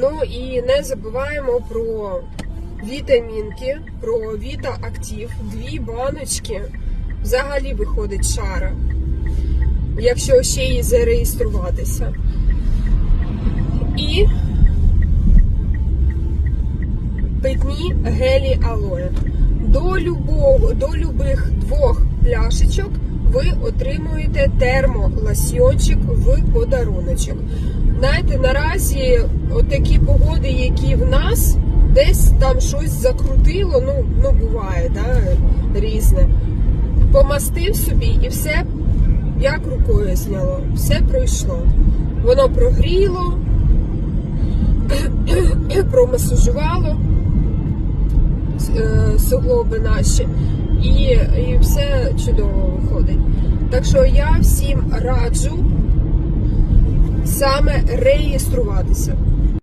Ну і не забуваємо про вітамінки, про Віта Актив, дві баночки. Взагалі виходить шара, якщо ще й зареєструватися. І питні гелі алоє. До любого, до любих двох пляшечок ви отримуєте термоласьйончик в подаруночок. Знаєте, наразі отакі погоди, які в нас, десь там щось закрутило, ну, ну буває, да, різне. Помастив собі і все як рукою зняло, все пройшло. Воно прогріло, промасажувало е, суглоби наші, і, і все чудово. Так що я всім раджу саме реєструватися.